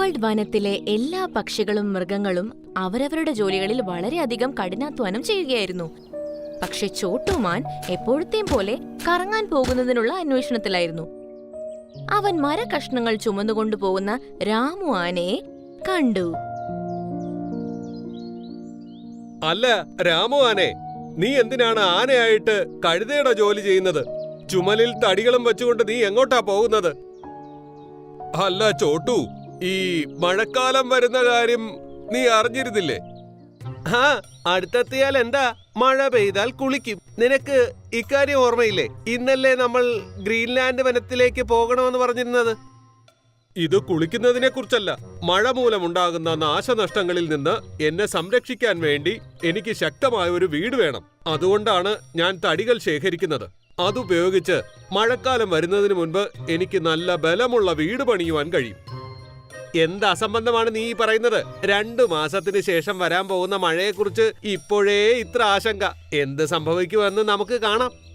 Underworld വനത്തിലെ എല്ലാ പക്ഷികളും മൃഗങ്ങളും അവരവരുടെ ജോലികളിൽ വളരെയധികം കഠിനാധ്വാനം ചെയ്യുകയായിരുന്നു. പക്ഷെ ചോട്ടുമാൻ എപ്പോഴത്തെയും പോലെ കറങ്ങാൻ പോകുന്നതിനുള്ള അന്വേഷണത്തിലായിരുന്നു. അവൻ മരകഷ്ണങ്ങൾ ചുമന്നുകൊണ്ടു പോകുന്ന രാമു ആനയെ കണ്ടു. അല്ല രാമു ആനെ നീ എന്തിനാണ് ആനയായിട്ട് കഴുതയുടെ ജോലി ചെയ്യുന്നത്? ചുമലിൽ തടികളും വെച്ചുകൊണ്ട് നീ എങ്ങോട്ടാ പോകുന്നത്? അല്ല ചോട്ടു ഈ മഴക്കാലം വരുന്ന കാര്യം നീ അറിഞ്ഞിരുന്നില്ലേ? ആ അടുത്തെത്തിയാൽ എന്താ? മഴ പെയ്താൽ കുളിക്കും. നിനക്ക് ഇക്കാര്യം ഓർമ്മയില്ലേ? ഇന്നല്ലേ നമ്മൾ ഗ്രീൻലാൻഡ് വനത്തിലേക്ക് പോകണമെന്ന് പറഞ്ഞിരുന്നത്. ഇത് കുളിക്കുന്നതിനെ കുറിച്ചല്ല മഴ മൂലമുണ്ടാകുന്ന നാശനഷ്ടങ്ങളിൽ നിന്ന് എന്നെ സംരക്ഷിക്കാൻ വേണ്ടി എനിക്ക് ശക്തമായ ഒരു വീട് വേണം. അതുകൊണ്ടാണ് ഞാൻ തടികൾ ശേഖരിക്കുന്നത്. അതുപയോഗിച്ച് മഴക്കാലം വരുന്നതിന് മുൻപ് എനിക്ക് നല്ല ബലമുള്ള വീട് പണിയുവാൻ കഴിയും. എന്ത് അസംബന്ധമാണ് നീ പറയുന്നത്? രണ്ടു മാസത്തിന് ശേഷം വരാൻ പോകുന്ന മഴയെക്കുറിച്ച് ഇപ്പോഴേ ഇത്ര ആശങ്ക. എന്ത് സംഭവിക്കുമെന്ന് നമുക്ക് കാണാം.